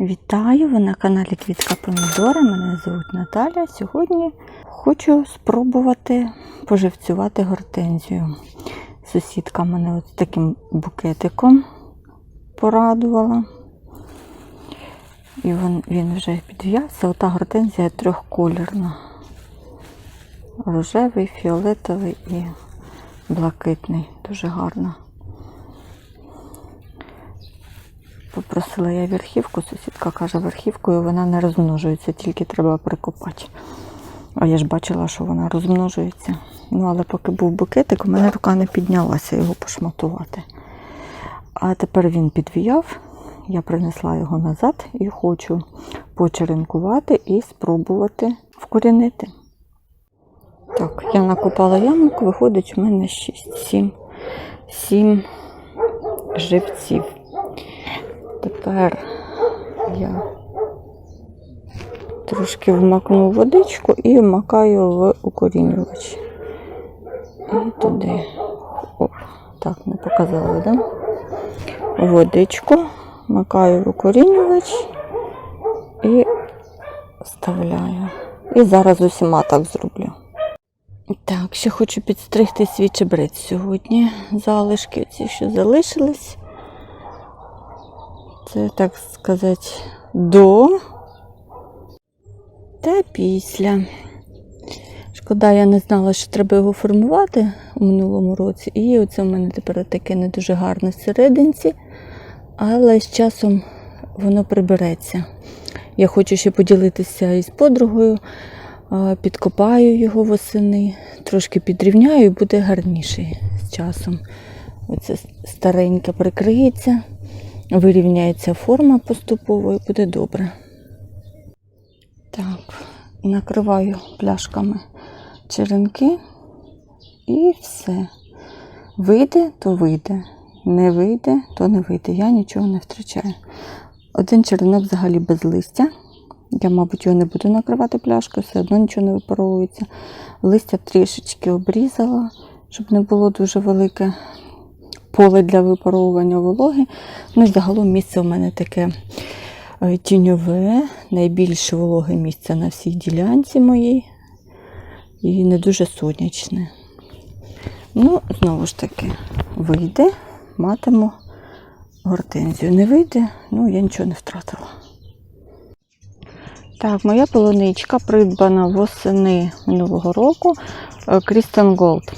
Вітаю! Ви на каналі Квітка Помідори. Мене звуть Наталя. Сьогодні хочу спробувати поживцювати гортензію. Сусідка мене от таким букетиком порадувала. І він, він вже підв'явся. Ота гортензія трьохколірна. Рожевий, фіолетовий і блакитний. Дуже гарно. Попросила я верхівку, сусідка каже, верхівкою вона не розмножується, тільки треба прикопати. А я ж бачила, що вона розмножується. Ну, але поки був букетик, у мене рука не піднялася його пошматувати. А тепер він підвіяв, я принесла його назад і хочу почеренкувати і спробувати вкорінити. Так, я накопала ямку, виходить у мене 6, 7, 7 живців. Тепер я трошки вмакну водичку і вмакаю в укорінювач. І туди. О, так, не показала, да? Водичку, вмикаю в укорінювач і вставляю. І зараз усіма так зроблю. Так, ще хочу підстригти свій чебрець сьогодні. Залишки ці, що залишились. Це, так сказати, до та після. Шкода, я не знала, що треба його формувати у минулому році. І оце в мене тепер таке не дуже гарне всерединці, але з часом воно прибереться. Я хочу ще поділитися із подругою, підкопаю його восени, трошки підрівняю і буде гарніший з часом. Оце стареньке прикриється вирівняється форма поступово і буде добре. Так, накриваю пляшками черенки і все. Вийде, то вийде. Не вийде, то не вийде. Я нічого не втрачаю. Один черенок взагалі без листя. Я, мабуть, його не буду накривати пляшкою, все одно нічого не випаровується. Листя трішечки обрізала, щоб не було дуже велике поле для випаровування вологи. Ну і загалом місце у мене таке е, тіньове, найбільше вологе місце на всій ділянці моїй. І не дуже сонячне. Ну, знову ж таки, вийде, матиму гортензію. Не вийде, ну я нічого не втратила. Так, моя полуничка придбана восени минулого року Крістен Голд.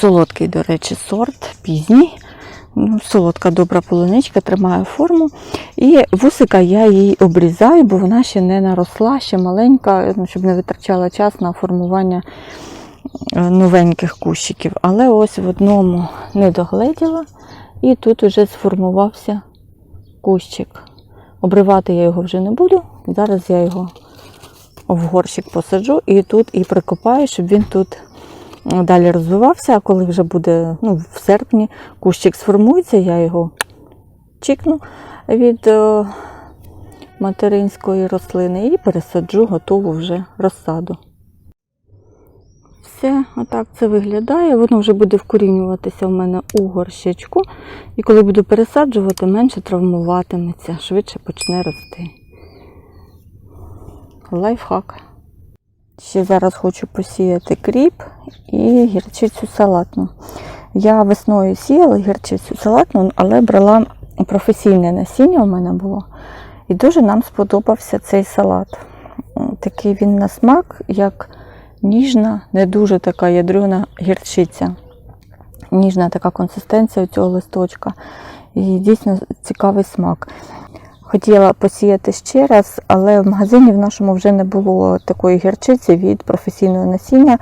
Солодкий, до речі, сорт, пізній. Ну, Солодка добра полуничка, тримає форму. І вусика я її обрізаю, бо вона ще не наросла, ще маленька, ну, щоб не витрачала час на формування е, новеньких кущиків. Але ось в одному не догледіла, і тут вже сформувався кущик. Обривати я його вже не буду. Зараз я його в горщик посаджу і тут і прикопаю, щоб він тут далі розвивався, а коли вже буде ну, в серпні кущик сформується, я його чікну від е, материнської рослини і пересаджу готову вже розсаду. Все, отак це виглядає. Воно вже буде вкорінюватися в мене у горщичку. І коли буду пересаджувати, менше травмуватиметься, швидше почне рости. Лайфхак. Ще зараз хочу посіяти кріп і гірчицю салатну. Я весною сіяла гірчицю салатну, але брала професійне насіння у мене було. І дуже нам сподобався цей салат. Такий він на смак, як ніжна, не дуже така ядрена гірчиця. Ніжна така консистенція цього листочка. І дійсно цікавий смак. Хотіла посіяти ще раз, але в магазині в нашому вже не було такої гірчиці від професійного насіння.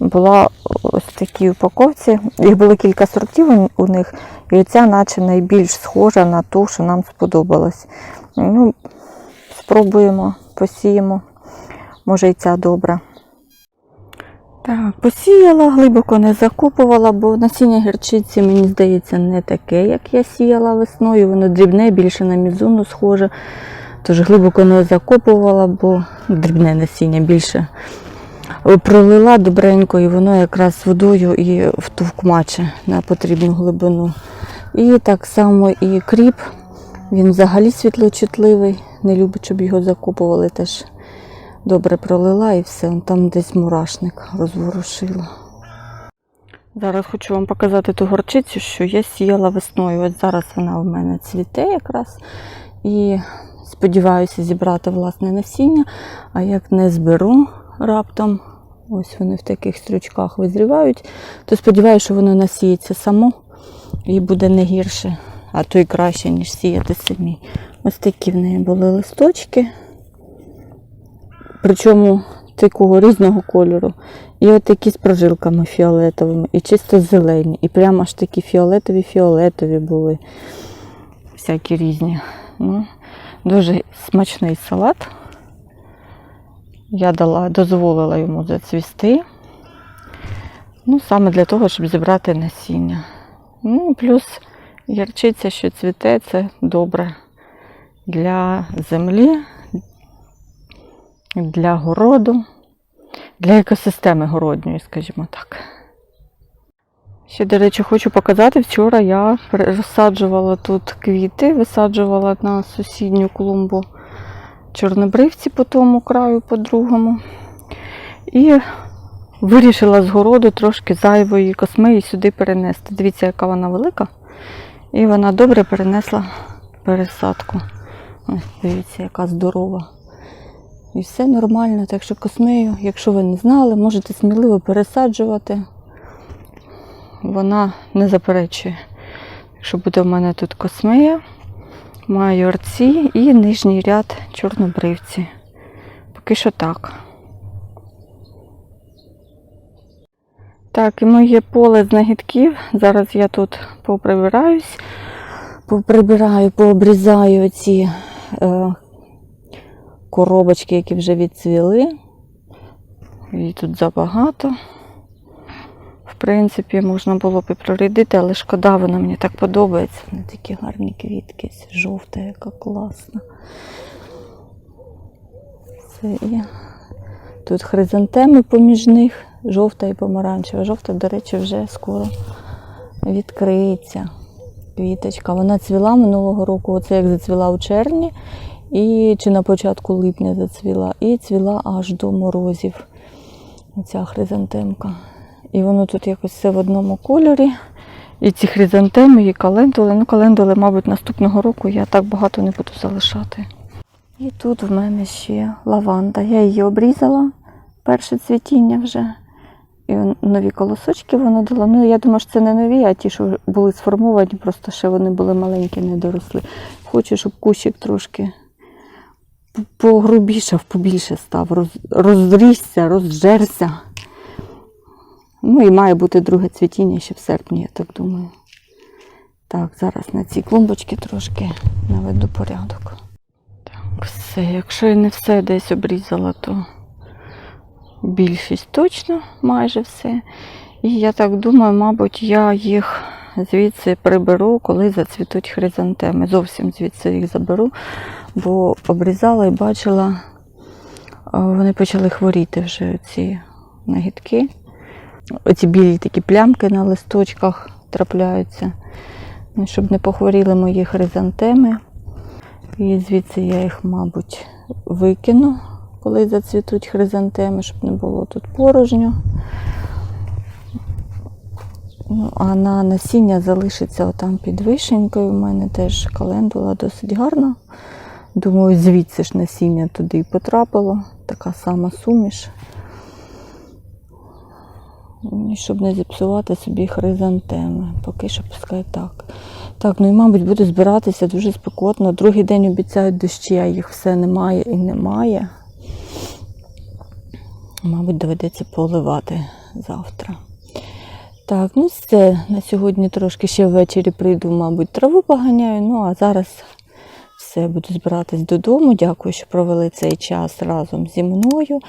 Була ось такі упаковці. Їх було кілька сортів у них, і ця наче найбільш схожа на ту, що нам сподобалось. Ну, Спробуємо, посіємо. Може і ця добра. Так, посіяла, глибоко не закопувала, бо насіння гірчиці, мені здається, не таке, як я сіяла весною. Воно дрібне, більше на мізуну схоже. Тож глибоко не закопувала, бо дрібне насіння більше пролила добренько, і воно якраз водою і втовкмаче на потрібну глибину. І так само і кріп Він взагалі світлочутливий, не любить, щоб його закопували. Теж добре пролила і все, там десь мурашник розворушила. Зараз хочу вам показати ту горчицю, що я сіяла весною. Ось зараз вона в мене цвіте якраз. І сподіваюся зібрати власне насіння. А як не зберу раптом, ось вони в таких стручках визрівають, то сподіваюся, що воно насіється само і буде не гірше, а то й краще, ніж сіяти самі. Ось такі в неї були листочки. Причому такого різного кольору. І от такі з прожилками фіолетовими, і чисто зелені. І прямо аж такі фіолетові-фіолетові були. Всякі різні. Ну, дуже смачний салат. Я дала, дозволила йому зацвісти. Ну, саме для того, щоб зібрати насіння. Ну, плюс гірчиця, що цвіте, це добре для землі, для городу, для екосистеми городньої, скажімо так. Ще, до речі, хочу показати, вчора я розсаджувала тут квіти, висаджувала на сусідню клумбу чорнобривці по тому краю, по другому. І вирішила з городу трошки зайвої космеї сюди перенести. Дивіться, яка вона велика. І вона добре перенесла пересадку. Ось, дивіться, яка здорова. І все нормально. Так що космею, якщо ви не знали, можете сміливо пересаджувати. Вона не заперечує. Якщо буде в мене тут космея, маю орці і нижній ряд чорнобривці. Поки що так. Так, і моє поле з. Зараз я тут поприбираюсь, поприбираю, пообрізаю ці е, коробочки, які вже відцвіли. Її тут забагато. В принципі, можна було б і прорядити, але шкода, вона мені так подобається. Вони такі гарні квітки, жовта, яка класна. Це є. Тут хризантеми поміж них, жовта і помаранчева. Жовта, до речі, вже скоро відкриється. Квіточка. Вона цвіла минулого року, оце як зацвіла у червні, і чи на початку липня зацвіла, і цвіла аж до морозів. Ця хризантемка. І воно тут якось все в одному кольорі. І ці хризантеми, і календули. Ну, календули, мабуть, наступного року я так багато не буду залишати. І тут в мене ще лаванда. Я її обрізала, перше цвітіння вже. І нові колосочки воно дало. Ну, я думаю, що це не нові, а ті, що були сформовані, просто ще вони були маленькі, не доросли. Хочу, щоб кущик трошки погрубішав, побільше став, роз, розрісся, розжерся. Ну і має бути друге цвітіння ще в серпні, я так думаю. Так, зараз на цій клумбочці трошки наведу порядок. Так, все. Якщо я не все десь обрізала, то більшість точно, майже все. І я так думаю, мабуть, я їх звідси приберу, коли зацвітуть хризантеми. Зовсім звідси їх заберу, бо обрізала і бачила, вони почали хворіти вже ці нагідки. Оці білі такі плямки на листочках трапляються, щоб не похворіли мої хризантеми. І звідси я їх, мабуть, викину, коли зацвітуть хризантеми, щоб не було тут порожньо. Ну, а на насіння залишиться отам під вишенькою. У мене теж календула досить гарна. Думаю, звідси ж насіння туди і потрапило. Така сама суміш. І щоб не зіпсувати собі хризантеми. Поки що пускай так. Так, ну і, мабуть, буду збиратися дуже спекотно. Другий день обіцяють дощі, а їх все немає і немає. Мабуть, доведеться поливати завтра. Так, ну все. На сьогодні трошки ще ввечері прийду, мабуть, траву поганяю. Ну, а зараз все, буду збиратись додому. Дякую, що провели цей час разом зі мною.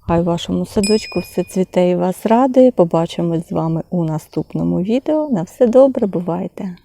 Хай вашому садочку все цвіте і вас радує. Побачимось з вами у наступному відео. На все добре, бувайте!